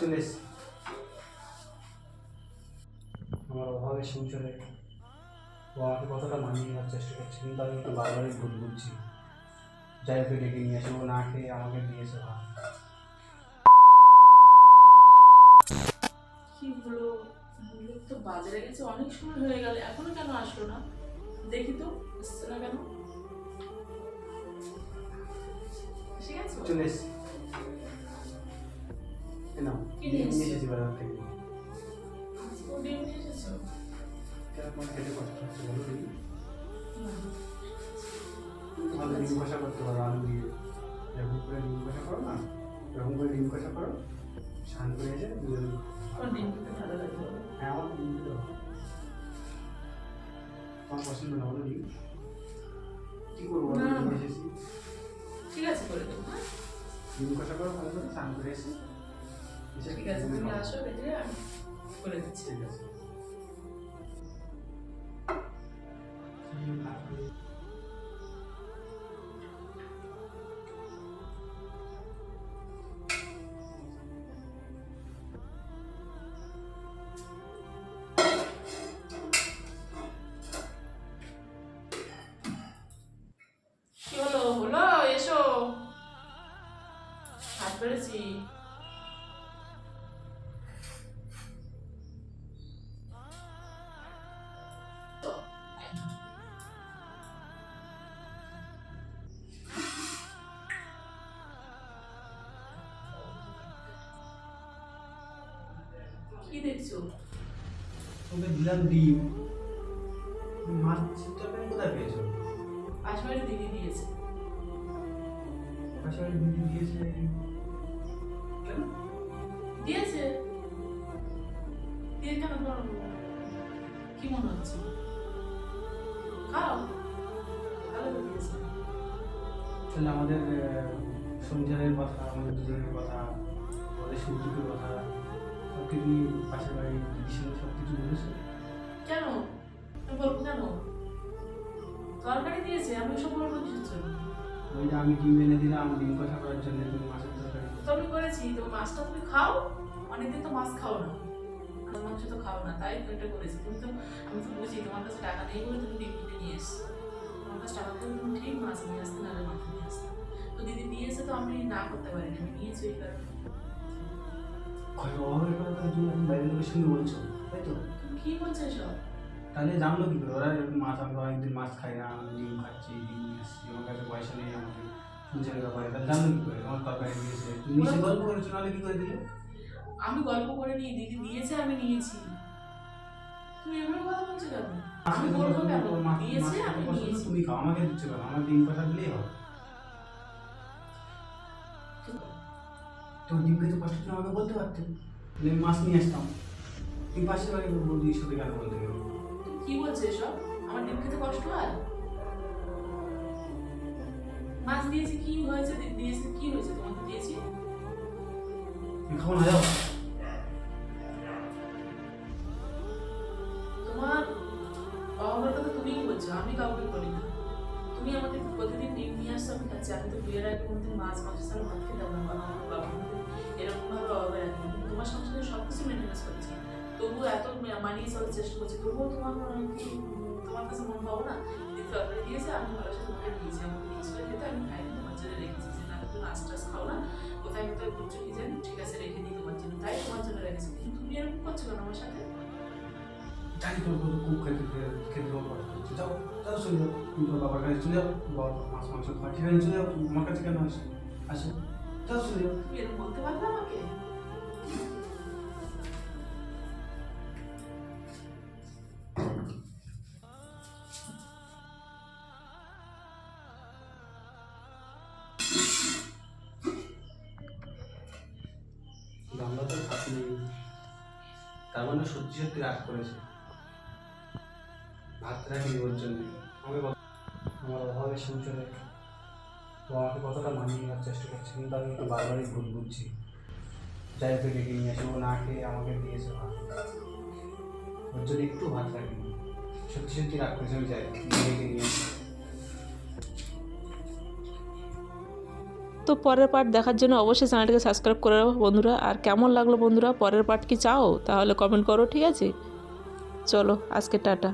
চলে এসছি আমার অভাবে সংসারে ও আমাকে কতটা মানিয়ে নেওয়ার চেষ্টা করছে কিন্তু আমি একটু বারবারই ভুল বুঝছি। যাই ওকে ডেকে নিয়ে আসে ও না খেয়ে আমাকে দিয়েছে ভাত কি হলো? লোক তো বাজারে গেছে অনেক সময় হয়ে গেল এখনও কেন আসলো না? দেখি তো আসছে না কেন? এসে গেছো চলে এসছি বাজার থেকে আজকেও ডিম নিয়ে। এসেছ কেন তোমার খেতে কষ্ট হচ্ছে বলো দেখি। ভালো ডিম কষা করতে পারো আলু দিয়ে। এরকম করে ডিম কষা করো না? এরকম করে ডিম কষা করো। স্নান করে এসে দুজন আমার? হ্যাঁ আমার ডিম হবে তোমার পছন্দ না বলো ডিম। কী করব ঠিক আছে করে দেবো হ্যাঁ। ডিম কষা করো ভালো করে স্নান করে এসে। ঠিক আছে তুমি আসো দেখে আমি করে দিচ্ছি ঠিক আছে। কি হলো? কি দেখছ? তোকে দিলাম ডিম। মাছ তরকারি কোথায় পেয়েছ? পাশবাড়ি দিদি দিয়েছে। পাশে বাড়ি দিদি দিয়েছে। কেন? দিয়েছে? দিয়ে কেন তোমার কি মনে হচ্ছে? খাও। ভালো দিয়েছে। তাহলে আমাদের সংসারের কথা আমাদের দুজনের কথা আমাদের সৌযোগের কথা কিছু নিয়ে পাশের বাড়ি দিদির সব কিছু বলেছ? কেন? আমি বলব কেন? তরকারি দিয়েছে আমি সব বলব কিছুর জন্য? ওই যে আমি ডিম এনে দিলাম ডিম কষা করার জন্য তুমি মাছের তরকারি তো আমি করেছি তো মাছটা তুমি খাও অনেকদিন তো মাছ খাও না। মাংস তো খাও না তাই এটা করেছি। তুমি তো আমি তো বুঝি তোমার কাছে টাকা নেই বলে তুমি ডিম কিনে নিয়ে এসছো। তোমার কাছে টাকা তুমি ঠিক মাছ নিয়ে আসতে নাহলে মাছ নিয়ে আসতে। তো দিদি দিয়েছে তো আমি না করতে পারিনি আমি নিয়েছি ওই কারণে। অভাবের কথা তুমি এখন বাইরের লোকের সঙ্গে বলছো। তাই তো? তুমি কি বলছো এসব? তাহলে জানলো কি করে? ওরা মাছ আমরা অনেকদিন মাছ খাই না আমি ডিম খাচ্ছি ডিম নিয়ে আসছি আমার কাছে পয়সা নেই আমাকে সংসারের ব্যাপারে? তাহলে জানলো কি করে? আমার তরকারি দিয়েছে তুমি নিশ্চয় গল্প করেছ নাহলে কি করে দিলে? আমি গল্প করে নিই দিদি দিয়েছে আমি নিয়েছি। তুমি এভাবে কথা বলছো কেন? আমি বলব কেন? দিয়েছে আমি নিয়েছি। তুমি খাও আমাকে দিচ্ছ কেন? আমার ডিম কষা দিলেই হবে। তো ডিম খেতে কষ্ট তুমি আমাকে বলতে পারতে। আমি মাছ নিয়ে আসতাম। তুমি পাশের বাড়ি বৌদির সাথে কেন বলতে গেলে কি বলছে এসব? আমার ডিম খেতে কষ্ট হয়। মাছ দিয়েছি কি হয়েছে? দিয়েছে কি হয়েছে? তোমাকে দিয়েছি। তুমি খাও প্রতিদিন ডিম আমি তো বিয়ের আগে কোনোদিন মাছ মাংস ছাড়া ভাত খেতাম না, বাবা আমার বাবা আমাকে এরকম ভাবে অভাবে তোমার সংসারে সব কিছু মেনটেন্স করছি তবুও এত মানিয়ে চলার চেষ্টা করছি, তবুও তোমার তোমার কাছে মন পাবো না? দিদি তরকারি দিয়েছে, আমি ভালো সাথে তোমাকে দিয়েছি, আমাকে দিয়েছিল খেতে আমি খাইনি তোমার জন্য রেখেছি। যে না, তুমি মাছ টাছ খাও না, কোথায় কোথায় ঘুরছো কি জানি, ঠিক আছে, রেখে দিই তোমার জন্য। তাই তোমার জন্য রেখেছি। কিন্তু তুমি এরকম করছ কেন আমার সাথে? জানি তোর কত খুব খেতে খেতে হচ্ছে যাও যাও চলে যাও। তুমি তোর বাবার কাছে চলে যাও বাবা মাছ মাংস খাওয়া সেখানে চলে যাও আমার কাছে কেন আসো আসো। যাও চলে যাও। তুমি এরকম বলতে পারবে আমাকে? আমরা তো তার মানে সত্যি সত্যি রাগ করেছে। রাখিনি ওর জন্য আমার সংসারে আমাকে কতটা মানিয়ে নেওয়ার চেষ্টা কিন্তু আমি বারবারই ভুল বুঝছি। যাই ওকে ডেকে নিয়ে আসে ও না খেয়ে আমাকে দিয়েছে ভাত ওর জন্য একটু ভাত সত্যি সত্যি রাগ করেছে, আমি যাই ডেকে নিয়ে আসি। তো পরের পার্ট দেখার জন্য অবশ্যই চ্যানেলটিকে সাবস্ক্রাইব করে রাখো বন্ধুরা। আর কেমন লাগল বন্ধুরা? পরের পার্ট কি চাও? তাহলে কমেন্ট করো, ঠিক আছে? চলো, আজকে টাটা।